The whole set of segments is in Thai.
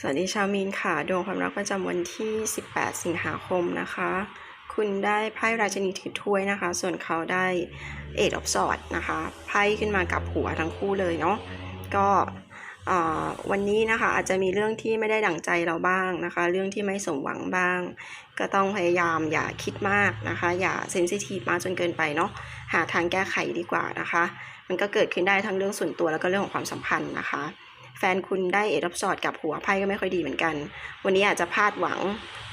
สวัสดีชาวมีนค่ะ ดวงความรักประจำวันที่ 18 สิงหาคมนะคะ คุณได้ไพ่ราชนีถือถ้วยนะคะ ส่วนเขาได้เอ็ดออฟสอดนะคะไพ่ขึ้นมากับหัวทั้งคู่เลยเนาะก็วันนี้นะคะอาจจะมีเรื่องที่ไม่ได้ดั่งใจเราบ้างนะคะ เรื่องที่ไม่สมหวังบ้าง ก็ต้องพยายามอย่าคิดมากนะคะ อย่าเซนซิทีฟมากจนเกินไปเนาะหาทางแก้ไขดีกว่านะคะ มันก็เกิดขึ้นได้ทั้งเรื่องส่วนตัวแล้วก็เรื่องของความสัมพันธ์นะคะ แฟนคุณได้เอดับสอดกับหัวไพ่ก็ไม่ค่อยดีเหมือนกัน วันนี้อาจจะพลาดหวัง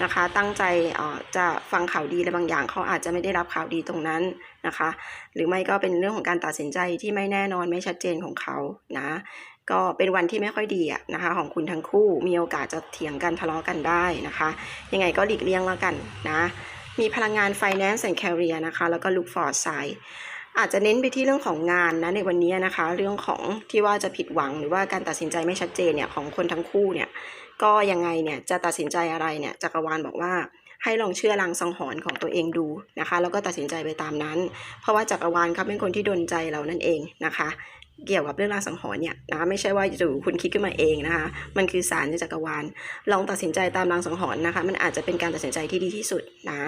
นะคะ ตั้งใจอ่อจะฟังข่าวดีอะไรบางอย่างเขาอาจจะไม่ได้รับข่าวดีตรงนั้นนะคะ หรือไม่ก็เป็นเรื่องของการตัดสินใจที่ไม่แน่นอนไม่ชัดเจนของเขานะก็เป็นวันที่ไม่ค่อยดีอะนะคะ ของคุณทั้งคู่มีโอกาสจะเถียงกันทะเลาะกันได้นะคะ ยังไงก็หลีกเลี่ยงแล้วกันนะ มีพลังงาน finance and career นะคะ แล้วก็ look for sign อาจจะเน้นไปที่เรื่องของงานนะในวันนี้นะคะ เรื่องของที่ว่าจะผิดหวังหรือว่าการตัดสินใจไม่ชัดเจนเนี่ยของคนทั้งคู่เนี่ยก็ยังไงเนี่ยจะตัดสินใจอะไรเนี่ยจักรวาลบอกว่าให้ลองเชื่อลางสังหรณ์ของตัวเองดูนะคะ แล้วก็ตัดสินใจไปตามนั้น เพราะว่าจักรวาลครับเป็นคนที่ดลใจเรานั่นเองนะคะเกี่ยวกับเรื่องรางสังหรณ์เนี่ยนะคะไม่ใช่ว่าอยู่คุณคิดขึ้นมาเองนะคะมันคือสารในจักรวาล ลองตัดสินใจตามรางสังหรณ์นะคะ มันอาจจะเป็นการตัดสินใจที่ดีที่สุดนะ